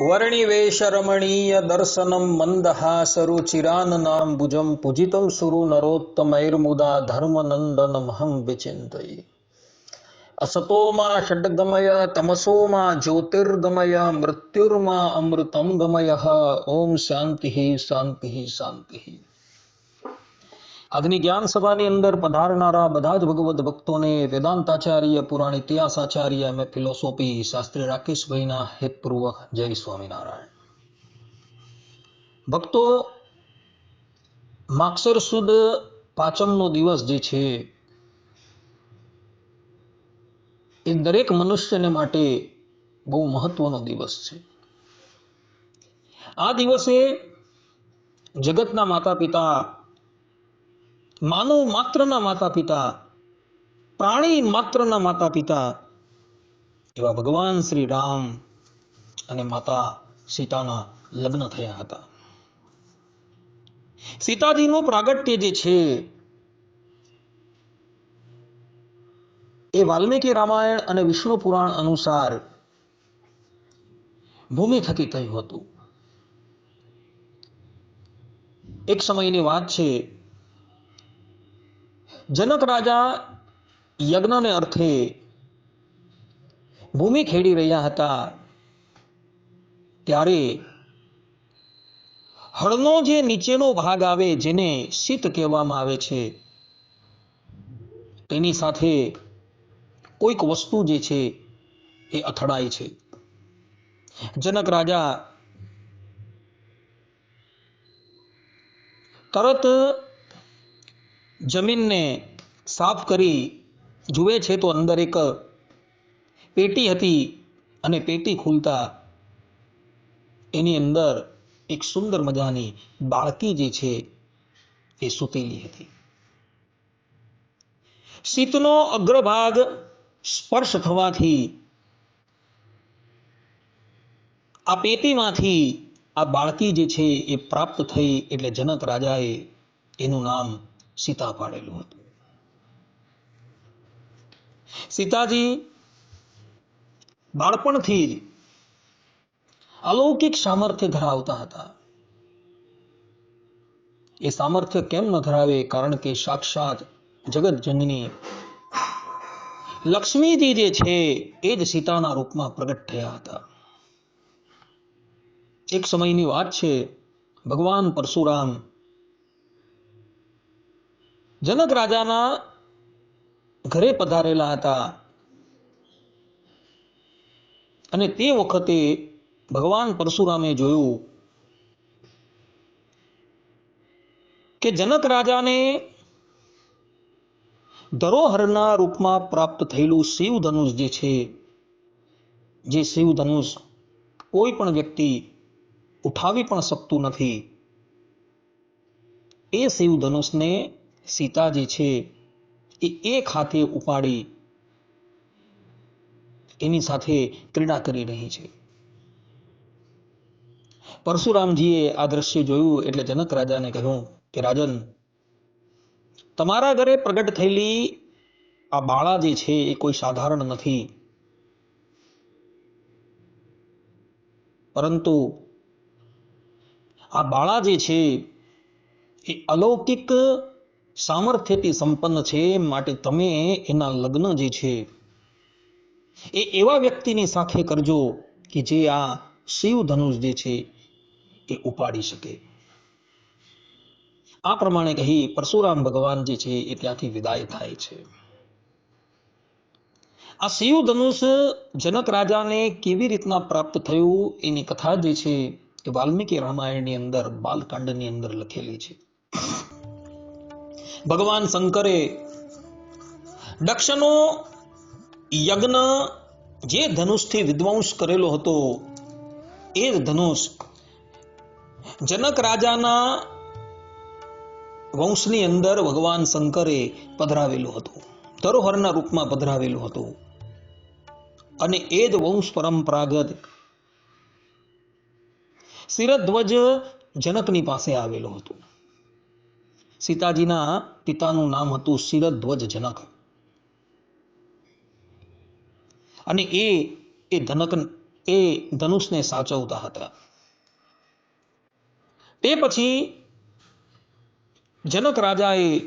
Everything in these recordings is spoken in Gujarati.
વર્ણિવેશરમણીય દર્શનમ મંદહાસરુચિરાનનાંબુજમ પૂજિतं સુરુ નરોત્તમૈર્મુદા ધર્મનંદનમહં વિચિંતયે અસતોમાં ષડગમય તમસોમાં જ્યોતિર્ગમય મૃત્યુર્મા અમૃતમ ગમય ઓમ શાંતિ શાંતિ શાંતિ આજની જ્ઞાન સભાની અંદર પધારનારા બધા જ ભગવત ભક્તોને વેદાંતાચાર્ય પુરાણ ઇતિહાસાચાર્ય અને ફિલોસોફી શાસ્ત્રી રાકેશભાઈના હેતપૂર્વક જય સ્વામિનારાયણ. ભક્તો માક્ષર સુદ પાંચમનો દિવસ જે છે, એ દરેક મનુષ્યને માટે બહુ મહત્વનો દિવસ છે. આ દિવસે જગતના માતા પિતા માનવ માત્રના માતા પિતા પ્રાણી માત્રના માતા પિતા એવા ભગવાન શ્રી રામ અને માતા સીતાના લગ્ન થયા હતા. સીતાજીનું પ્રાગટ્ય જે છે, એ વાલ્મીકી રામાયણ અને વિષ્ણુ પુરાણ અનુસાર ભૂમિ થકી થયું હતું. એક સમયની વાત છે જનક રાજા યજ્ઞને અર્થે ભૂમિ ખેડી રહ્યા હતા. ત્યારે હળનો જે નીચેનો ભાગ આવે જેને શીત કહેવામાં આવે છે, તેની સાથે કોઈક વસ્તુ જે છે એ અથડાય છે. જનક રાજા તરત જમીનને સાફ કરી જુએ છે તો અંદર એક પેટી હતી અને પેટી ખુલતા એની અંદર એક સુંદર મજાની બાળકી જે છે એ સૂતેલી હતી. શીતનો અગ્રભાગ સ્પર્શ થવાથી આ પેટીમાંથી આ બાળકી જે છે એ પ્રાપ્ત થઈ એટલે જનક રાજાએ એનું નામ સીતા પાડેલું હતું. સીતાજી બાળપણથી જ અલૌકિક સામર્થ્ય ધરાવતા હતા. એ સામર્થ્ય કેમ ન ધરાવે? કારણ કે સાક્ષાત જગત જનની લક્ષ્મીજી જે છે, એ જ સીતાના રૂપમાં પ્રગટ થયા હતા. એક સમયની વાત છે, ભગવાન પરશુરામ જનક રાજાના ઘરે પધારેલા હતા. અને તે વખતે ભગવાન પરશુરામે જોયું કે જનક રાજાને ધરોહરના રૂપમાં પ્રાપ્ત થયેલું શિવ ધનુષ જે છે, જે શિવ ધનુષ કોઈ પણ વ્યક્તિ ઉઠાવી પણ શકતું નથી. એ શિવ ધનુષને સીતા જે છે એ એક હાથે ઉપાડી એની સાથે ક્રીડા કરી રહી છે. પરશુરામજીએ આ દ્રશ્ય જોયું એટલે જનક રાજાને કહ્યું કે, રાજન, તમારા ઘરે પ્રગટ થયેલી આ બાળા જે છે એ કોઈ સાધારણ નથી. પરંતુ આ બાળા જે છે એ અલૌકિક સામર્થ્યથી સંપન્ન છે માટે તમે એના લગ્ન જે છે, એ એવા વ્યક્તિની સાથે કરજો કે જે આ શિવ ધનુષ જે છે એ ઉપાડી શકે. આ પ્રમાણે કહી પરશુરામ ભગવાન જે છે એ ત્યાંથી વિદાય થાય છે. આ શિવ ધનુષ જનક રાજાને કેવી રીતના પ્રાપ્ત થયું એની કથા જે છે એ વાલ્મીકી રામાયણની અંદર, બાલકાંડની અંદર લખેલી છે. ભગવાન શંકરે દક્ષનો યજ્ઞ જે ધનુષથી વિધ્વંસ કરેલો હતો, એ ધનુષ જનક રાજાના વંશની અંદર ભગવાન શંકરે પધરાવેલું હતું, ધરોહરના રૂપમાં પધરાવેલું હતું. અને એ જ વંશ પરંપરાગત શિરધ્વજ જનકની પાસે આવેલો હતો. સીતાજીના પિતાનું નામ હતું શિરધ્વજ જનક અને એ એ ધનક, એ ધનુષને સાચવતા હતા. તે પછી જનક રાજાએ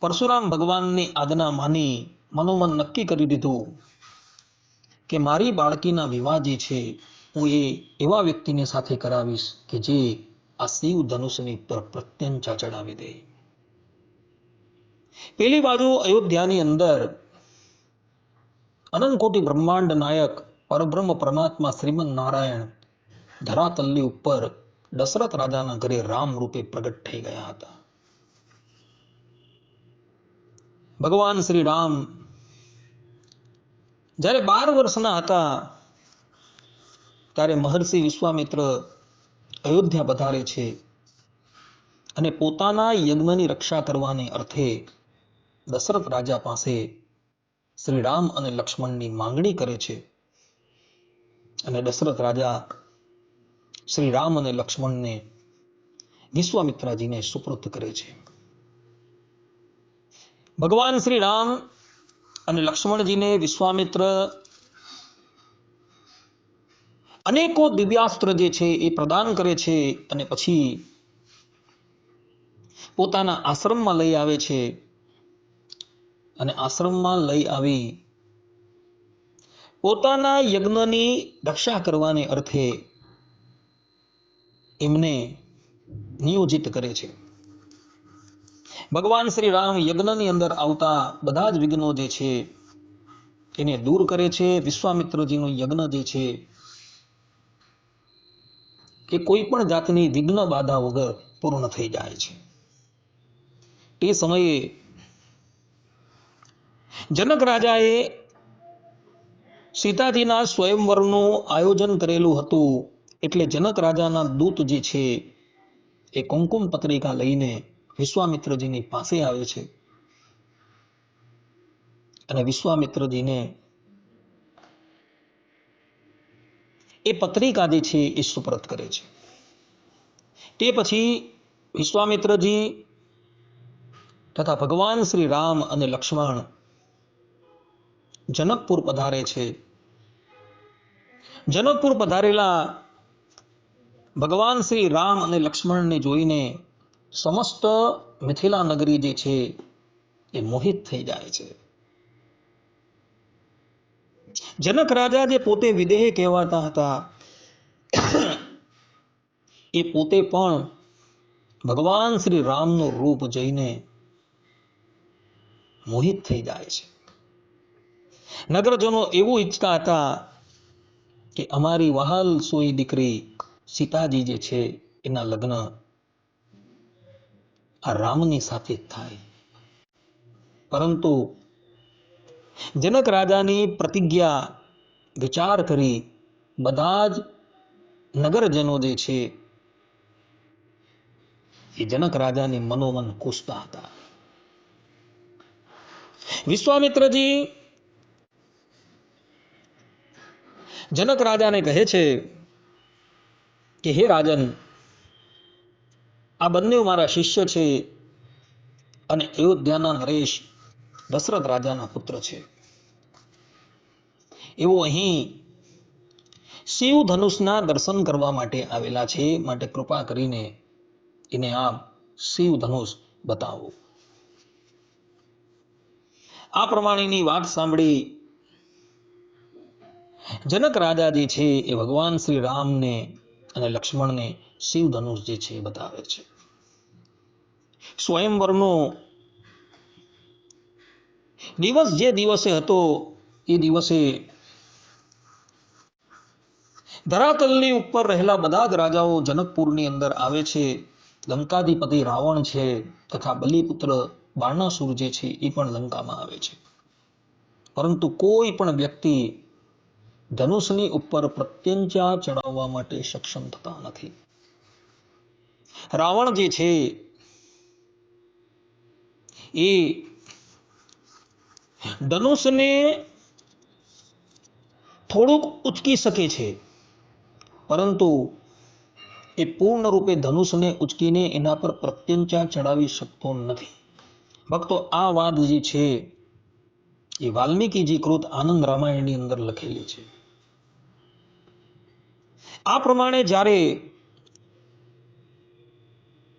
પરશુરામ ભગવાનની આજ્ઞા માની, મનોમન નક્કી કરી દીધું કે મારી બાળકીના વિવાહ જે છે, હું એ એવા વ્યક્તિને સાથે કરાવીશ કે જે આ શિવ ધનુષની પર પ્રત્યંચા ચડાવી દે. પેલી બાજુ અયોધ્યાની અંદર અનંતકોટી બ્રહ્માંડ નાયક પરબ્રહ્મ પરમાત્મા શ્રીમદ નારાયણ ધરાતલની ઉપર દશરથ રાજાના ઘરે રામ રૂપે પ્રગટ થઈ ગયા હતા. ભગવાન શ્રી રામ જ્યારે બાર વર્ષના હતા ત્યારે મહર્ષિ વિશ્વામિત્ર અયોધ્યા પધારે છે અને પોતાના યજ્ઞની રક્ષા કરવાને અર્થે દશરથ રાજા પાસે શ્રી રામ અને લક્ષ્મણની માંગણી કરે છે. અને દશરથ રાજા શ્રી રામ અને લક્ષ્મણને વિશ્વામિત્રાજીને સુપૃત કરે છે. ભગવાન શ્રી રામ અને લક્ષ્મણજીને વિશ્વામિત્ર અનેકો દિવ્યાસ્ત્ર જે છે એ પ્રદાન કરે છે અને પછી પોતાના આશ્રમમાં લઈ આવે છે. અને આશ્રમમાં લઈ આવી. પોતાના યજ્ઞની રક્ષા કરવાને અર્થે એમને નિયોજિત કરે છે. ભગવાન શ્રી રામ યજ્ઞની અંદર આવતા બધા જ વિઘ્નો જે છે, એને દૂર કરે છે. વિશ્વામિત્રજીનો યજ્ઞ જે છે કે કોઈ પણ જાતની વિઘ્ન બાધા વગર પૂર્ણ થઈ જાય છે. તે સમયે જનક રાજાએ સીતાજીના સ્વયંવરનું આયોજન કરેલું હતું. એટલે જનક રાજાના દૂત જે છે, એ કુમકુમ પત્રિકા લઈને વિશ્વામિત્રજીની પાસે આવે છે. અને વિશ્વામિત્રજીને એ પત્રિકા જે છે, એ સુપરત કરે છે. તે પછી વિશ્વામિત્રજી તથા ભગવાન શ્રી રામ અને લક્ષ્મણ જનકપુર પધારે છે. જનકપુર પધારેલા ભગવાન શ્રી રામ અને લક્ષ્મણને જોઈને સમસ્ત મિથિલા નગરી જે છે એ મોહિત થઈ જાય છે. જનક રાજા જે પોતે વિદેહ કહેવાતા હતા, એ પોતે પણ ભગવાન શ્રી રામનું રૂપ જઈને મોહિત થઈ જાય છે. નગરજનો એવું ઈચ્છતા હતા કે અમારી વહાલ સોઈ દીકરી સીતાજી જે છે એના લગ્ન આ રામની સાથે થાય. પરંતુ જનક રાજાની પ્રતિજ્ઞા વિચાર કરી બધા જ નગરજનો જે છે એ જનક રાજાની મનોમન કૂસતા હતા. વિશ્વામિત્રજી જનક રાજાને કહે છે કે, હે રાજન, આ બંને મારા શિષ્ય છે અને અયોધ્યાના નરેશ દશરથ રાજાના પુત્ર છે. એવો અહીં શિવ ધનુષના દર્શન કરવા માટે આવેલા છે. માટે કૃપા કરીને એને આપ શિવ ધનુષ બતાવો. આ પ્રમાણેની વાત સાંભળી જનક રાજા જે છે એ ભગવાન શ્રી રામને અને લક્ષ્મણને શિવ ધનુષ જે છે બતાવે છે. સ્વયંવરનો દિવસ જે દિવસે હતો એ દિવસે ધરાતલની ઉપર રહેલા બધા જ રાજાઓ જનકપુરની અંદર આવે છે. લંકાધિપતિ રાવણ છે તથા બલિપુત્ર બાણાસુર જે છે એ પણ લંકામાં આવે છે. પરંતુ કોઈ પણ વ્યક્તિ ધનુષની ઉપર પ્રત્યંચા ચડાવવા માટે સક્ષમ થતા નથી. રાવણ જે છે, એ ધનુષને થોડુંક ઉચકી શકે છે, પરંતુ એ પૂર્ણ રૂપે ધનુષને ઉચકીને એના પર પ્રત્યંચા ચડાવી શકતો નથી. ભક્તો, આ વાત જે છે, એ વાલ્મીકીજી કૃત આનંદ રામાયણની અંદર લખેલી છે. આ પ્રમાણે જ્યારે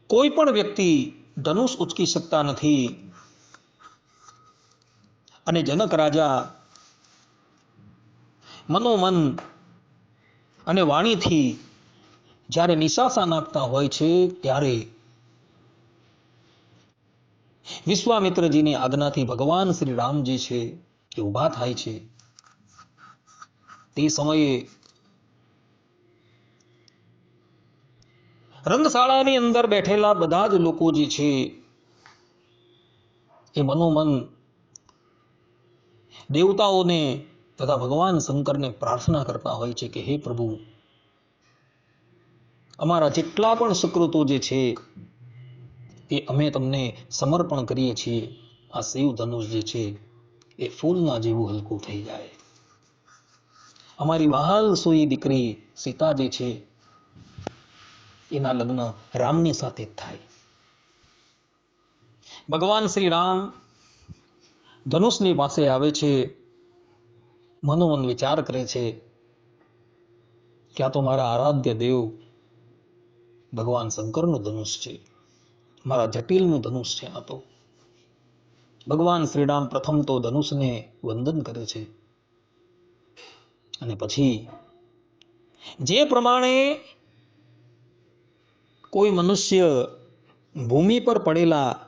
કોઈ પણ વ્યક્તિ ધનુષ ઉચકી શકતા નથી અને જનક રાજા મનોમન અને વાણીથી જ્યારે નિશાસા નાખતા હોય છે, ત્યારે વિશ્વામિત્રજીની આજ્ઞાથી ભગવાન શ્રી રામજી છે, એ ઊભા થાય છે. તે સમયે રંગશાળાની અંદર બેઠેલા બધા જ લોકો જે છે, એ મનોમન દેવતાઓને તથા ભગવાન શંકરને પ્રાર્થના કરતા હોય છે કે હે પ્રભુ, અમારા જેટલા પણ સુકૃતો જે છે, એ અમે તમને સમર્પણ કરીએ છીએ. આ શિવ ધનુષ જે છે, એ ફૂલના જેવું હલકું થઈ જાય. અમારી વહાલ સોઈ દીકરી સીતા જે છે એના લગ્ન રામની સાથે થાય. ભગવાન શ્રી રામ ધનુષની પાસે આવે છે, મનોમન વિચાર કરે છે કે આ તો મારા આરાધ્ય દેવ ભગવાન શંકરનું ધનુષ છે, મારા જટિલનું ધનુષ છે આ તો. ભગવાન શ્રીરામ પ્રથમ તો ધનુષને વંદન કરે છે. અને પછી જે પ્રમાણે કોઈ મનુષ્ય ભૂમિ પર પડેલા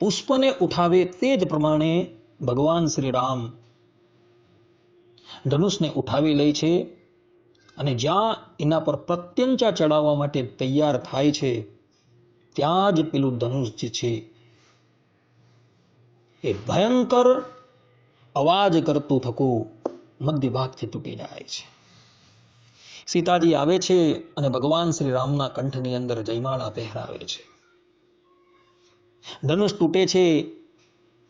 પુષ્પને ઉઠાવે તે જ પ્રમાણે ભગવાન શ્રી રામ ધનુષને ઉઠાવી લે છે અને જ્યાં એના પર પ્રત્યંચા ચડાવવા માટે તૈયાર થાય છે, ત્યાં જ પેલું ધનુષ જે છે, એ ભયંકર અવાજ કરતું થકું મધ્ય ભાગથી તૂટી જાય છે. સીતાજી આવે છે અને ભગવાન શ્રી રામના કંઠની અંદર જયમાળા પહેરાવે છે. ધનુષ તૂટે છે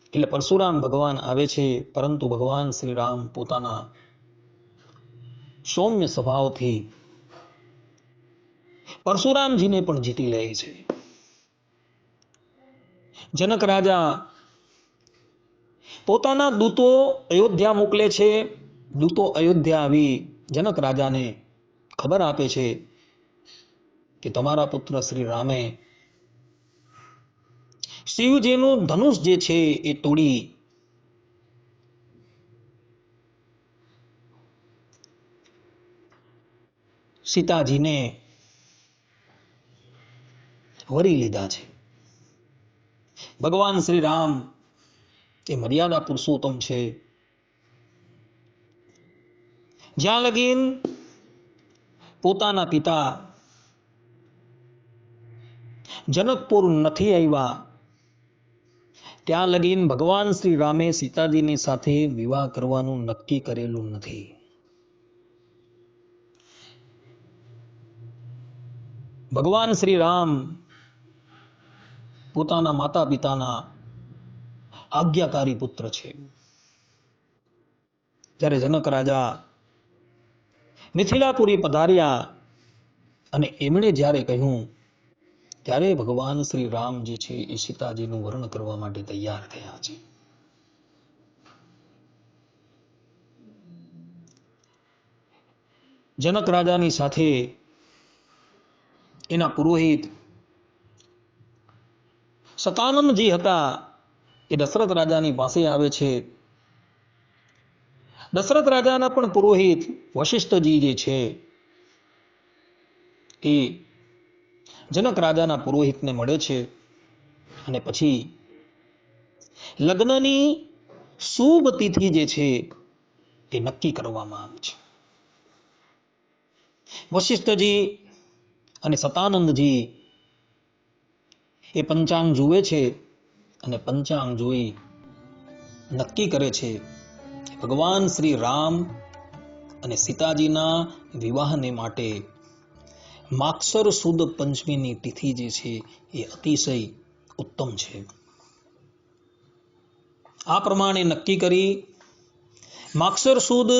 એટલે પરશુરામ ભગવાન આવે છે, પરંતુ ભગવાન શ્રી રામ પોતાના સૌમ્ય સ્વભાવથી પરશુરામજીને પણ જીતી લે છે. જનક રાજા પોતાના દૂતો અયોધ્યા મોકલે છે. દૂતો અયોધ્યા આવી જનક રાજાને ખબર આપે છે કે તમારા પુત્ર શ્રી રામે શિવજીનું ધનુષ જે છે એ તોડી સીતાજીને વરી લીધા છે. ભગવાન શ્રી રામ એ મર્યાદા પુરુષોત્તમ છે. જ્યાં લગીન પોતાના પિતા જનકપુર નથી આવ્યા. ત્યાં લગીન ભગવાન શ્રી રામે સીતાજીની સાથે વિવાહ કરવાનું નક્કી કરેલું નથી. ભગવાન શ્રી રામ પોતાના માતા પિતાના આજ્ઞાકારી પુત્ર છે. જ્યારે જનક રાજા મિથિલાપુરી પધાર્યા અને એમણે જ્યારે કહ્યું, ત્યારે ભગવાન શ્રી રામ જે છે એ સીતાજીનું વર્ણન કરવા માટે તૈયાર થયા છે. જનક રાજાની સાથે એના પુરોહિત સતાનંદજી હતા. એ દશરથ રાજાની પાસે આવે છે. દશરથ રાજાના પણ પુરોહિત વશિષ્ઠજી જે છે, એ જનક રાજાના પુરોહિતને મળે છે અને પછી લગ્નની શુભ તિથિ જે છે, એ નક્કી કરવામાં આવે છે. વશિષ્ઠજી અને સતાનંદજી એ પંચાંગ જુએ છે અને પંચાંગ જોઈ નક્કી કરે છે ભગવાન શ્રી રામ અને સીતાજીના વિવાહને માટે માક્ષર સુદ પંચમીની તિથિ જે છે એ અતિશય ઉત્તમ છે. આ પ્રમાણે નક્કી કરી માક્ષર સુદ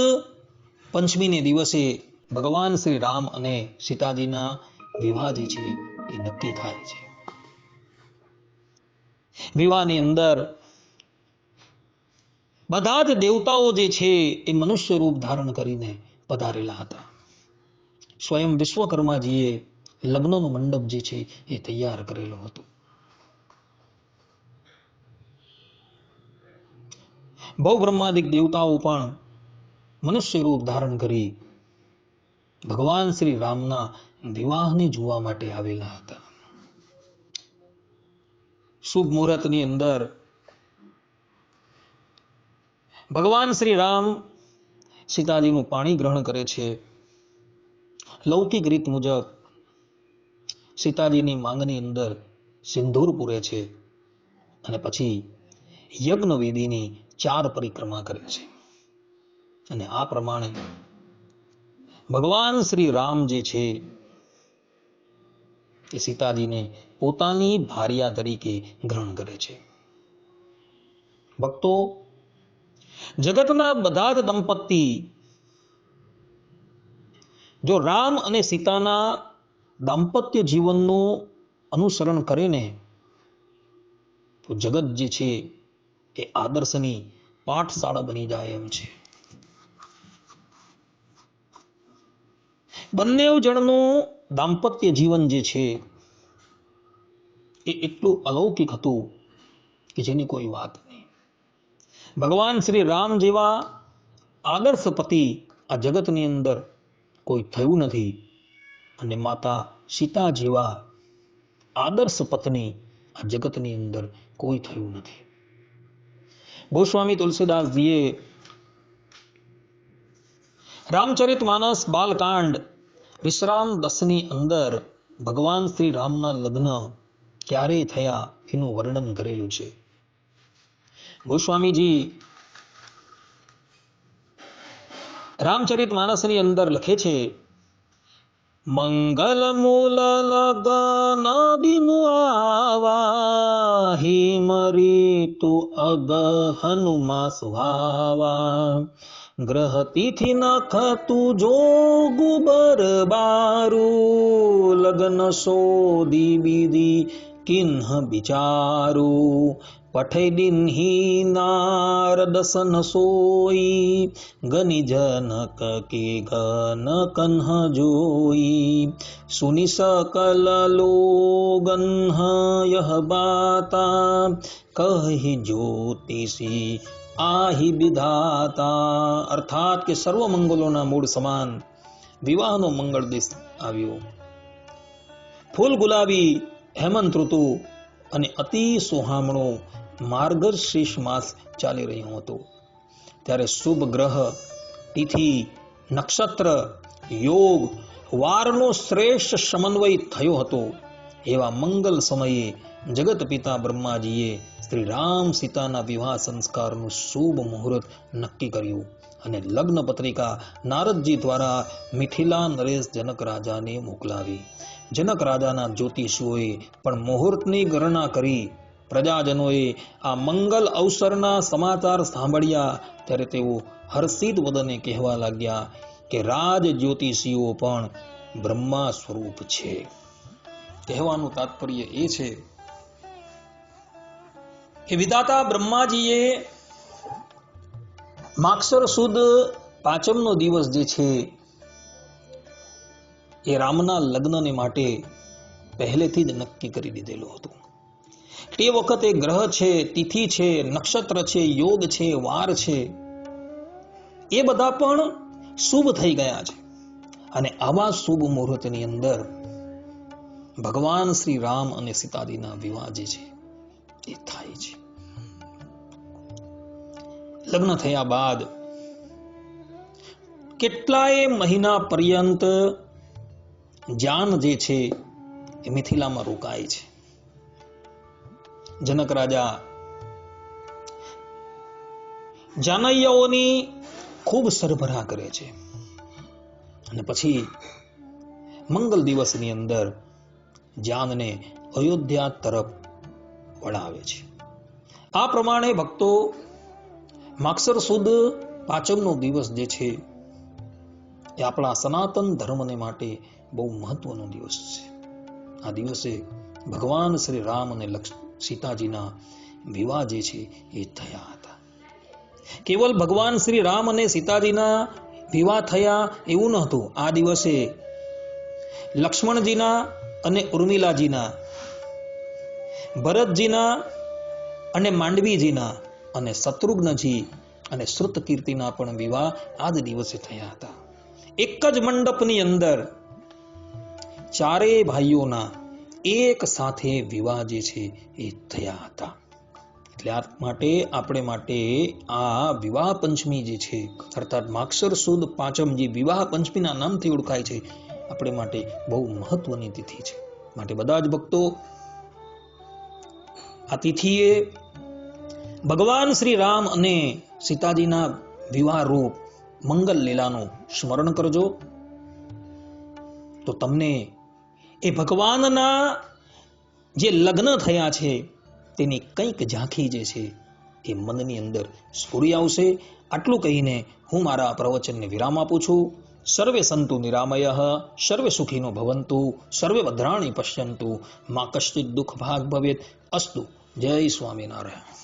પંચમીને દિવસે ભગવાન શ્રી રામ અને સીતાજીના વિવાહ જે છે એ નક્કી થાય છે. વિવાહની અંદર બધા જ દેવતાઓ જે છે એ મનુષ્ય રૂપ ધારણ કરીને પધારેલા હતા. સ્વયં વિશ્વકર્માજીએ લગ્નનો મંડપ જે છે એ તૈયાર કરેલો હતો. બહુ બ્રહ્માદિક દેવતાઓ પણ મનુષ્ય રૂપ ધારણ કરી ભગવાન શ્રી રામના વિવાહને જોવા માટે આવેલા હતા. શુભ મુહૂર્તની અંદર ભગવાન શ્રી રામ સીતાજીનું પાણી ગ્રહણ કરે છે. લૌકિક રીત મુજબ સીતાજીની માંગની અંદર સિંદૂર પૂરે છે અને પછી યજ્ઞ ચાર પરિક્રમા કરે છે. અને આ પ્રમાણે ભગવાન શ્રી રામ જે છે એ સીતાજીને પોતાની ભાર્યા તરીકે ગ્રહણ કરે છે. ભક્તો જગતના બધા જ દંપતી જો રામ અને સીતાના દાંપત્ય જીવનનું અનુસરણ કરીને તો જગત જે છે એ આદર્શની પાઠશાળા બની જાય એમ છે. બંને જણનું દાંપત્ય જીવન જે છે એ એટલું અલૌકિક હતું કે જેની કોઈ વાત ભગવાન શ્રી રામ જેવા આદર્શ પતિ આ જગતની અંદર કોઈ થયું નથી. અને માતા સીતા જેવા આદર્શ પત્ની આ જગતની અંદર કોઈ થયું નથી. ગોસ્વામી તુલસીદાસજીએ રામચરિત માનસ બાલકાંડ વિશ્રામ દસની અંદર ભગવાન શ્રી રામના લગ્ન ક્યારે થયા એનું વર્ણન કરેલું છે. ગોસ્વામીજી, રામચરિત માનસની અંદર લખે છે, મંગલ મૂલ લગન દિનુ હિમરી તુ અગ હનુમા સુહાવા. ગ્રહ તિથિ નખ તું જોગુ બરબારું લગ્ન સોદી બીદી કિન્હ બિચારું. પઠે દિન્હી નારદ સન સોઈ ગની જનક કે ગન કન્હ જોઈ. સુની સકલ લોગન યહ બાતા, કહી જ્યોતિષી આહી વિધાતા. અર્થાત કે સર્વ મંગલોના મૂળ સમાન વિવાહનો મંગળ દેશ આવ્યો. ફૂલ ગુલાબી હેમંત ઋતુ અને અતિ સુહામણો માર્ગશીર્ષ માસ ચાલી રહ્યો હતો. ત્યારે શુભ ગ્રહ, તિથિ, નક્ષત્ર, યોગ, વારનો શ્રેષ્ઠ સમન્વય થયો હતો. એવા મંગલ સમયે જગત પિતા બ્રહ્માજીએ શ્રી રામ સીતાના વિવાહ સંસ્કારનું શુભ મુહૂર્ત નક્કી કર્યું અને લગ્ન પત્રિકા નારદજી દ્વારા મિથિલા નરેશ જનક રાજાને મોકલાવી. જનક રાજાના જ્યોતિષીઓએ પણ મુહૂર્તની ગણના કરી પ્રજાજનોએ આ મંગલ અવસરના સમાચાર સાંભળ્યા, ત્યારે તેઓ હર્ષિત વદને કહેવા લાગ્યા કે રાજ જ્યોતિષીઓ પણ બ્રહ્મા સ્વરૂપ છે. કહેવાનું તાત્પર્ય એ છે કે વિધાતા બ્રહ્માજીએ માક્ષર સુદ પાંચમનો દિવસ જે છે, એ રામના લગ્નને માટે પહેલેથી જ નક્કી કરી દીધેલું હતું. તે વખતે ગ્રહ છે, તિથિ છે, નક્ષત્ર છે, યોગ છે, વાર છે. એ બધા પણ શુભ થઈ ગયા છે. અને આવા શુભ મુહૂર્તની અંદર ભગવાન શ્રી રામ અને સીતાજીના વિવાહ જે છે, એ થાય છે. લગ્ન થયા બાદ કેટલાય મહિના પર્યંત જાન જે છે, એ મિથિલામાં રોકાય છે. જનક રાજા. જાનૈયાઓની ખૂબ સરભરા કરે છે. અને પછી મંગલ દિવસની અંદર જાનને અયોધ્યા તરફ વળાવે છે. આ પ્રમાણે ભક્તો માક્ષર સુદ પાંચમનો દિવસ જે છે એ આપણા સનાતન ધર્મને માટે બહુ મહત્વનો દિવસ છે. આ દિવસે ભગવાન શ્રી રામ અને લક્ષ સીતાજીના વિવાહ જે છે એ થયા હતા. કેવલ ભગવાન શ્રી રામ અને સીતાજીના વિવાહ થયા એવું ન હતું આ દિવસે લક્ષ્મણજીના અને ઉર્મિલાજીના, ભરતજીના અને માંડવીજીના અને શત્રુઘ્નજી અને શ્રુતકીર્તિના પણ વિવાહ આ જ દિવસે થયા હતા. એક જ મંડપની અંદર ચારેય ભાઈઓના એક સાથે વિવાહ જે છે એ થયા હતા. એટલે આ માટે આપણે માટે આ વિવાહ પંચમી જે છે, અર્થાત માક્ષર સુદ પાંચમ જે વિવાહ પંચમીના નામથી ઓળખાય છે, આપણે માટે બહુ મહત્વની તિથિ છે. માટે બધા જ ભક્તો આ તિથિએ ભગવાન શ્રી રામ અને સીતાજીના વિવાહ રૂપ મંગલ લીલાનું સ્મરણ કરજો. તો તમને એ ભગવાનના જે લગ્ન થયા છે, તેની કંઈક ઝાંખી જે છે, એ મનની અંદર સ્ફુરી આવશે. આટલું કહીને હું મારા પ્રવચનને વિરામ આપું છું. સર્વે સંતુ નિરામય, સર્વે સુખીનો ભવંતુ, સર્વે ભદ્રાણી પશ્યંતુ. મા કશ્ચિત દુઃખ ભાગ ભવેત. અસ્તુ. જય સ્વામિનારાયણ.